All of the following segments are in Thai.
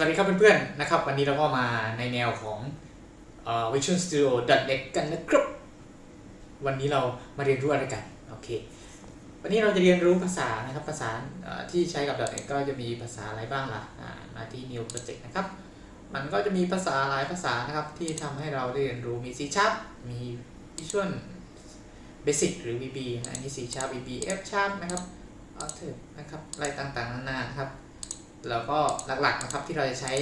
สวัสดีครับเพื่อนๆนะครับ วันนี้เราก็มาในแนวของเอ่อ Visual Studio .net กันนะครับ วันนี้เรามาเรียนรู้อะไรกันโอเควันนี้เราจะเรียนรู้ภาษานะครับภาษาที่ใช้กับ .net ก็จะมีภาษาอะไรบ้างล่ะอ่ามาที่ New Project นะครับ มันก็จะมีภาษาหลายภาษานะครับที่ทำให้เราได้เรียนรู้มี C Sharp มี Visual Basic หรือ VB อันนี้ C Sharp VB F Sharp นะครับ Author นะครับอะไรต่างๆนานาครับ แล้วก็หลักๆนะครับที่เราจะใช้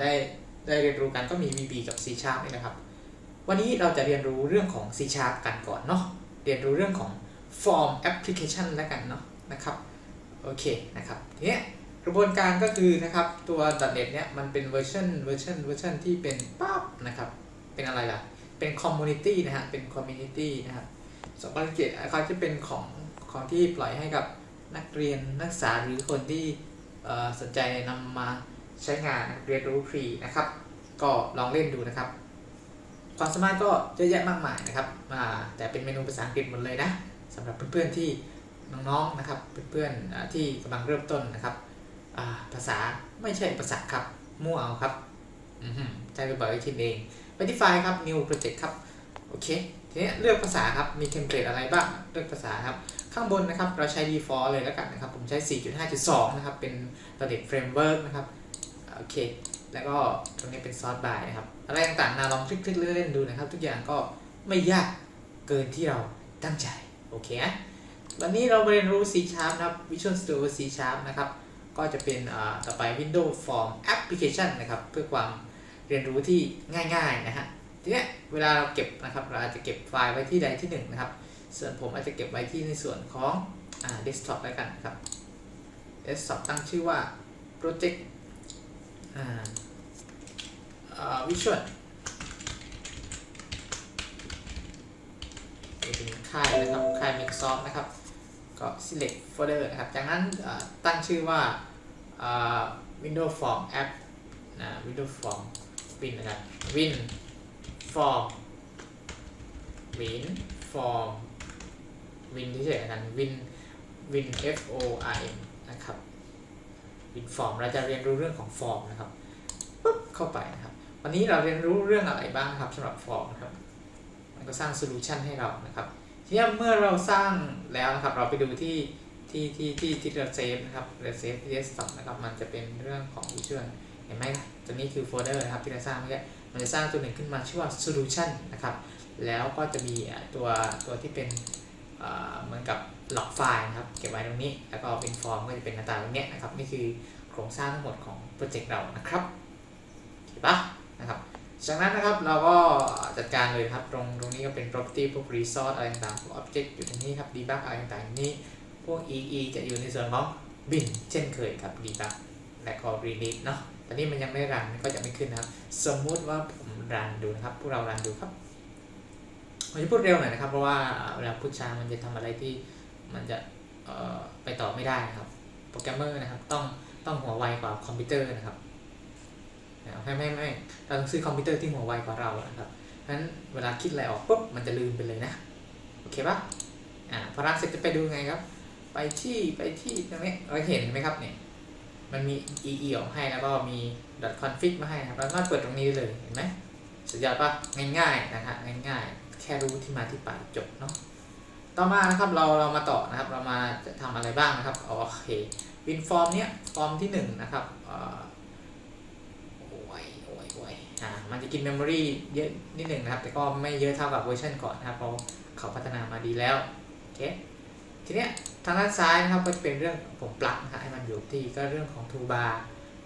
ได้ได้เรียนรู้กันก็มี VB กับ C Sharp นี่นะครับ วันนี้เราจะเรียนรู้เรื่องของ C Sharp กันก่อนเนาะเรียนรู้เรื่องของ Form Application แล้วกันเนาะนะครับโอเคนะครับทีเนี้ยกระบวนการก็คือนะครับตัว .NET เนี่ยมันเป็นเวอร์ชันเวอร์ชันเวอร์ชันที่เป็นปั๊บนะครับเป็นอะไรล่ะ เป็น Community นะฮะเป็น Community นะครับสองพันเจ็ดเขาจะเป็นของของที่ปล่อยให้กับนักเรียนนักศึกษาหรือคนที่ สนใจนำมาใช้งานเรียนรู้ฟรีนะครับ ก็ลองเล่นดูนะครับ ความสามารถก็เยอะแยะมากมายนะครับแต่เป็นเมนูภาษาอังกฤษหมดเลยนะสำหรับเพื่อนๆที่น้องๆนะครับเพื่อนๆที่กำลังเริ่มต้นนะครับภาษาไม่ใช่ภาษาครับมั่วเอาครับใจไปบ่อยก็คิดเองไปที่ไฟล์ครับ new project ครับ โอเคทีนี้เลือกภาษาครับ มีเทมเพลตอะไรบ้าง เลือกภาษาครับ ข้างบนนะครับ เราใช้ default เลยแล้วกันนะครับ ผมใช้ 4.5.2 นะครับ เป็น .NET Framework นะครับ โอเค แล้วก็ตรงนี้เป็น source by นะครับ อะไรต่างๆนาลองคลิกๆเล่นๆดูนะครับ ทุกอย่างก็ไม่ยากเกินที่เราตั้งใจ โอเคนะวันนี้เราเรียนรู้ C Sharp นะครับ Visual Studio C Sharp นะครับ ก็จะเป็นต่อไป Windows Form Application นะครับ เพื่อความเรียนรู้ที่ง่าย ๆ นะฮะ ทีนี้เวลาเราเก็บนะครับเราอาจจะเก็บไฟล์ไว้ที่ใดที่หนึ่งนะครับ ส่วนผมอาจจะเก็บไว้ที่ในส่วนของอ่า desktop แล้วกันนะครับ desktop ตั้งชื่อว่า project visual เป็นค่ายนะครับค่าย Microsoft นะครับก็ select folder นะครับจากนั้นตั้งชื่อว่าอ่า Windows Form App นะ Windows Form Win นะครับ Win Form Win Form วินที่เฉยๆกันวินวิน F O R M นะครับวินฟอร์มเราจะเรียนรู้เรื่องของฟอร์มนะครับปุ๊บเข้าไปนะครับ วันนี้เราเรียนรู้เรื่องอะไรบ้างครับสำหรับฟอร์มนะครับ มันก็สร้างโซลูชันให้เรานะครับ ทีนี้เมื่อเราสร้างแล้วนะครับ เราไปดูที่ที่ที่ที่ที่เราเซฟนะครับเราเซฟที่ desktop นะครับ มันจะเป็นเรื่องของ visual เห็นไหมตัวนี้คือโฟลเดอร์นะครับที่เราสร้างเมื่อกี้ มันจะสร้างตัวหนึ่งขึ้นมาชื่อว่า solution นะครับ แล้วก็จะมีตัวตัวที่เป็นเหมือนกับล็อกไฟล์นะครับ เก็บไว้ตรงนี้ แล้วก็เป็นฟอร์มก็จะเป็นหน้าตาตรงนี้นะครับ นี่คือโครงสร้างทั้งหมดของโปรเจกต์เรานะครับเห็นปะนะครับ จากนั้นนะครับเราก็จัดการเลยครับ ตรงตรงนี้ก็เป็น property พวก resource อะไรต่างๆพวก object อยู่ตรงนี้ครับ debug อะไรต่างๆนี่พวก ee จะอยู่ในส่วนของ bin เช่นเคยครับ debug และก็ release เนาะตอนนี้มันยังไม่รันก็จะไม่ขึ้นนะครับ สมมุติว่าผมรันดูนะครับ พวกเรารันดูครับผมจะพูดเร็วหน่อยนะครับ เพราะว่าเวลาพูดช้ามันจะทำอะไรที่มันจะไปต่อไม่ได้นะครับ โปรแกรมเมอร์นะครับต้องต้องหัวไวกว่าคอมพิวเตอร์นะครับไม่ไม่ไม่เราต้องซื้อคอมพิวเตอร์ที่หัวไวกว่าเรานะครับเพราะฉะนั้นเวลาคิดอะไรออกปุ๊บมันจะลืมไปเลยนะ โอเคปะอ่าพอรันเสร็จจะไปดูไงครับ ไปที่ไปที่ตรงนี้เราเห็นไหมครับเนี่ย มันมี ee ออกให้แล้วก็มี .config มาให้นะครับเราสามารถเปิดตรงนี้เลยเห็นไหมสุดยอดปะง่ายๆนะครับง่ายๆ แค่รู้ที่มาที่ไปจบเนาะต่อมานะครับเราเรามาต่อนะครับเรามาจะทำอะไรบ้างนะครับโอเควินฟอร์มเนี้ยฟอร์มที่1นนะครับโอ้ยโอ้ยโอ้ยอ่ามันจะกินเมมโมรีเยอะนิดหนึ่งนะครับ แต่ก็ไม่เยอะเท่ากับเวอร์ชันก่อนนะครับเพราะเขาพัฒนามาดีแล้วโอเค ทีเนี้ยทางด้านซ้ายนะครับก็จะเป็นเรื่องผมปลักนะครับให้มันอยู่ที่ก็เรื่องของ toolbar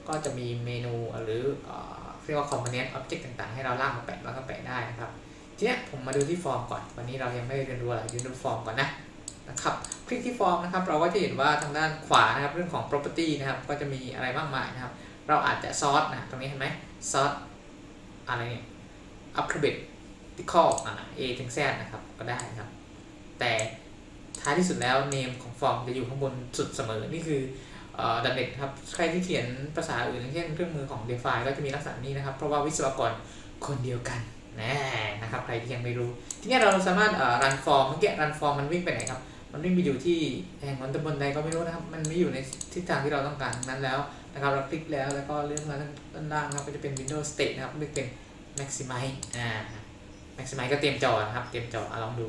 ก็จะมีเมนูหรือเรียกว่า component object ต่างๆ ให้เราลากมาแปะแล้วก็แปะได้นะครับทีนี้ผมมาดูที่ฟอร์มก่อน วันนี้เรายังไม่เรียนรู้อะไรเรียนรู้ฟอร์มก่อนนะนะครับคลิกที่ฟอร์มนะครับเราก็จะเห็นว่าทางด้านขวานะครับเรื่องของ property นะครับก็จะมีอะไรมากมายนะครับ เราอาจจะซอสนะตรงนี้เห็นไหมซอสอะไรเนี่ย alphabetical อ่า A ถึง Z นะครับก็ได้นะครับ แต่ ท้ายที่สุดแล้ว name ของฟอร์มจะอยู่ข้างบนสุดเสมอ นี่คือดันเด็กครับ ใครที่เขียนภาษาอื่นเช่นเครื่องมือของ DeFi ก็จะมีลักษณะนี้นะครับ เพราะว่าวิศวกรคนเดียวกันน่นะครับ ใครที่ยังไม่รู้ ทีนี้เราสามารถรันฟอร์มเมื่อกี้รันฟอร์มมันวิ่งไปไหนครับ มันวิ่งไปอยู่ที่แห่งวันตำบลใดก็ไม่รู้นะครับ มันไม่อยู่ในทิศทางที่เราต้องการนั้นแล้วนะครับ เราคลิกแล้วแล้วก็เลื่อนมาด้านล่างนะครับก็จะเป็น Windows State นะครับเลือกเป็น Maximize อ่า Maximize ก็เต็มจอนะครับ เต็มจออลองดู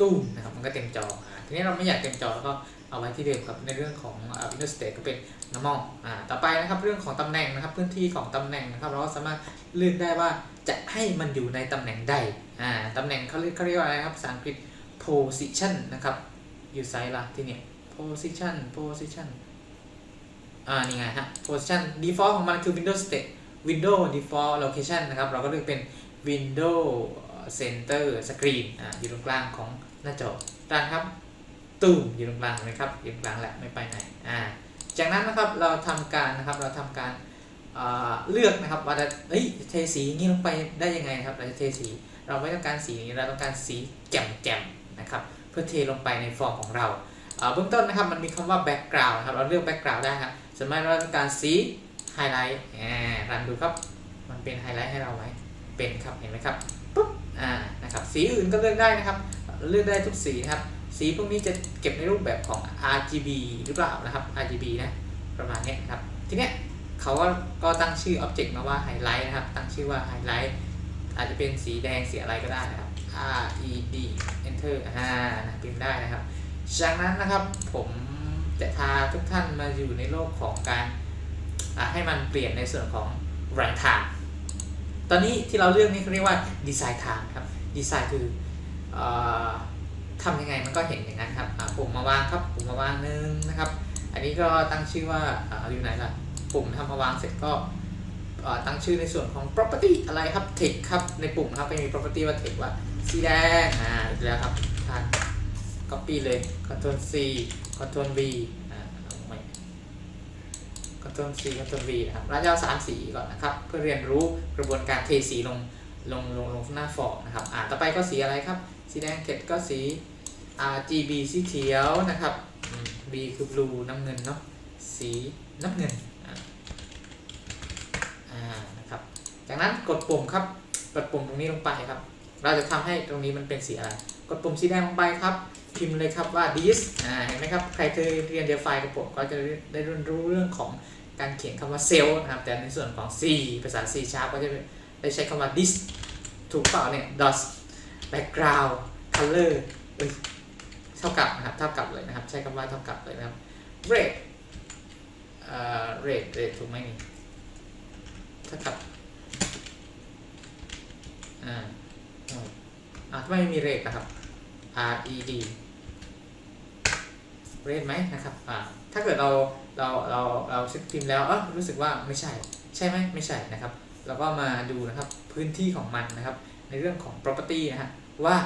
ตู้มนะครับมันก็เต็มจออ่าทีนี้เราไม่อยากเต็มจอแล้วก็เอาไว้ที่เดิมครับในเรื่องของ Windows State ก็เป็น normal อ่าต่อไปนะครับเรื่องของตำแหน่งนะครับพื้นที่ของตำแหน่งนะครับเราก็สามารถเลือกได้ว่าจะให้มันอยู่ในตำแหน่งใดอ่าตำแหน่งเขาเรียกเขาเรียกว่าอะไรครับภาษาอังกฤษ position นะครับอยู่ไซส์ละที่เนี่ย position position อ่านี่ไงฮะ position default ของมันคือ Windows State Windows default location นะครับเราก็เลือกเป็น Windows Center Screen อ่าอยู่ตรงกลางของหน้าจอด้านครับตู้มอยู่ตรงกลางนะครับอยู่ตรงกลางแหละไม่ไปไหนอ่าจากนั้นนะครับเราทำการนะครับเราทำการเลือกนะครับว่าจะเฮ้ยเทสีงี้ลงไปได้ยังไงครับเราจะเทสี เราไม่ต้องการสีนี้เราต้องการสีแจ่มๆนะครับเพื่อเทลงไปในฟอร์มของเราเบื้องต้นนะครับมันมีคำว่า background นะครับเราเลือก background ได้ครับสมมติเราต้องการสี highlight อ่ารันดูครับ มันเป็น highlight ให้เราไหมเป็นครับเห็นไหมครับ อ่านะครับสีอื่นก็เลือกได้นะครับ เลือกได้ทุกสีนะครับ สีพวกนี้จะเก็บในรูปแบบของ RGB หรือเปล่านะครับ RGB นะประมาณนี้นะครับทีเนี้ยเขาก็ก็ตั้งชื่อ object มาว่า highlight นะครับ ตั้งชื่อว่า highlight อาจจะเป็นสีแดงสีอะไรก็ได้นะครับ R E D enter อ่านะพิมพ์ได้นะครับจากนั้นนะครับผมจะพาทุกท่านมาอยู่ในโลกของการให้มันเปลี่ยนในส่วนของ run time ตอนนี้ที่เราเลือกนี่เขาเรียกว่า design time ครับ design คืออทำยังไงมันก็เห็นอย่างนั้นครับปุ่มมาวางครับปุ่มมาวางหนึงนะครับ อันนี้ก็ตั้งชื่อว่าออยู่ไหนล่ะปุ่มทำมาวางเสร็จก็ตั้งชื่อในส่วนของ property อะไรครับ text ครับในปุ่มครับจะมี property ว่า text ว่าสีแดงอ่าอีกแล้วครับท่าน copy เลย Ctrl C Ctrl V Ctrl C Ctrl V นะครับแล้วจะเอาสามสีก่อนนะครับ เพื่อเรียนรู้กระบวนการเทสีลงลงลงลงหน้าฟอร์มนะครับ อ่าต่อไปก็สีอะไรครับ สีแดงเกตก็สี RGB สีเขียวนะครับ B คือ blue น้ำเงินเนาะ สีน้ำเงิน อ่า นะครับ จากนั้นกดปุ่มครับ กดปุ่มตรงนี้ลงไปครับ เราจะทำให้ตรงนี้มันเป็นสีอะไร กดปุ่มสีแดงลงไปครับ พิมพ์เลยครับว่า this อ่า เห็นไหมครับ ใครเคยเรียนเดฟไฟกับผมก็จะได้เรียนรู้เรื่องของ การเขียนคำว่า cell นะครับ แต่ในส่วนของ C ภาษา C sharp ก็จะได้ใช้คำว่า this ถูกเปล่าเนี่ย dot background color เอ้เท่ากับนะครับ เท่ากับเลยนะครับ ใช้คำว่าเท่ากับเลยนะครับ red เอ่อ red red ถูกไหมนี่เท่ากับ อ่าอ่าทำไมไม่มีเรทนะครับ R E D เรทไหมนะครับ อ่า ถ้าเกิดเรา เราเราเราเช็คพิมพ์แล้วเออรู้สึกว่าไม่ใช่ใช่ไหมไม่ใช่นะครับเราก็มาดูนะครับพื้นที่ของมันนะครับ ในเรื่องของ property นะฮะว่า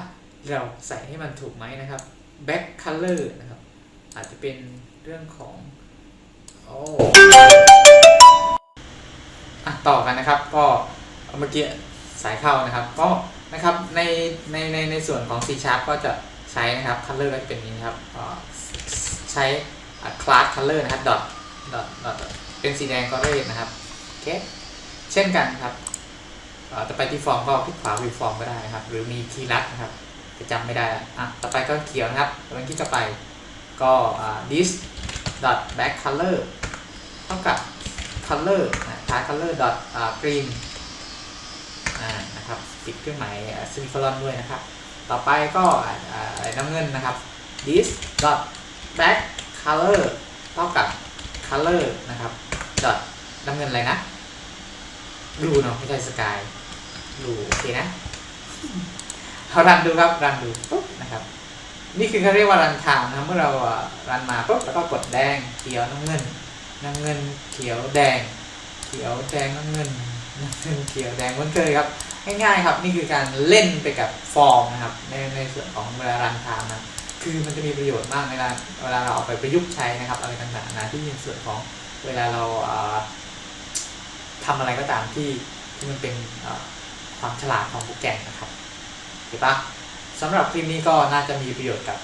เราใส่ให้มันถูกไหมนะครับ back color นะครับ อาจจะเป็นเรื่องของโอ้อะต่อกันนะครับ ก็เมื่อกี้สายเข้านะครับ ก็นะครับในในในในส่วนของ C Sharp ก็จะใช้นะครับ color ก็จะเป็นนี้นะครับใช้ class color นะครับ dot dot dot เป็นสีแดงก็เรดนะครับโอเคเช่นกันครับต่อไปที่ฟอร์มก็คลิกขวา view form ก็ได้นะครับ หรือมีคีย์ลัดนะครับจะจำไม่ได้อะต่อไปก็เขียวนะครับแล้วมันคลิกเข้าไปก็ this dot back color เท่ากับ color นะ class color dot อ่า green นะครับติดเครื่องหมายซิมิโคลอนด้วยนะครับ ต่อไปก็น้ำเงินนะครับ this dot back color เท่ากับ color นะครับ dot น้ำเงินอะไรนะ blue เนาะไม่ใช่ sky blue โอเคนะเอารันดูครับรันดูปุ๊บนะครับ นี่คือเขาเรียกว่ารันทม์นะเมื่อเรารันมาปุ๊บแล้วก็กดแดงเขียวน้ำเงินน้ำเงินเขียวแดง เขียวแดงน้ำเงินน้ำเงินเขียวแดงเหมือนเคยครับง่ายๆครับ นี่คือการเล่นไปกับฟอร์มนะครับในในส่วนของเวลารันทม์นะ คือมันจะมีประโยชน์มากเวลาเวลาเราเอาไปประยุกต์ใช้นะครับอะไรต่างๆนะที่ในส่วนของเวลาเราเอ่อทำอะไรก็ตามที่ที่มันเป็นความฉลาดของโปรแกรมนะครับเห็นปะสำหรับคลิปนี้ก็น่าจะมีประโยชน์กับ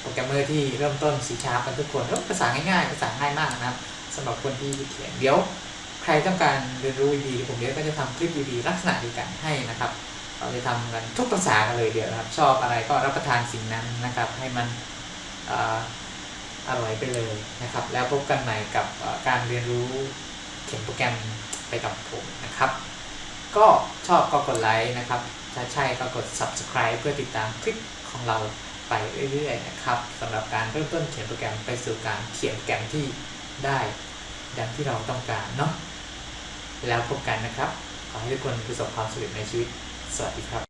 โปรแกรมเมอร์ที่เริ่มต้นสีชาร์ปกันทุกคนเอ้ยภาษาง่ายๆภาษาง่ายมากนะครับสำหรับคนที่เขียนเดี๋ยว ใครต้องการเรียนรู้ดีผมเดี๋ยวก็จะทำคลิปดีๆลักษณะเดียวกันให้นะครับ เราจะทำกันทุกภาษากันเลยเดียวนะครับ ชอบอะไรก็รับประทานสิ่งนั้นนะครับ ให้มันออร่อยไปเลยนะครับ แล้วพบกันใหม่กับการเรียนรู้เขียนโปรแกรมไปกับผมนะครับ ก็ชอบก็กดไลค์นะครับ ถ้าใช่ก็กด subscribe เพื่อติดตามคลิปของเราไปเรื่อยๆนะครับสำหรับการเริ่มต้นเขียนโปรแกรมไปสู่การเขียนโปรแกรมที่ได้ดังที่เราต้องการเนาะแล้วพบกันนะครับ ขอให้ทุกคนประสบความสำเร็จในชีวิต so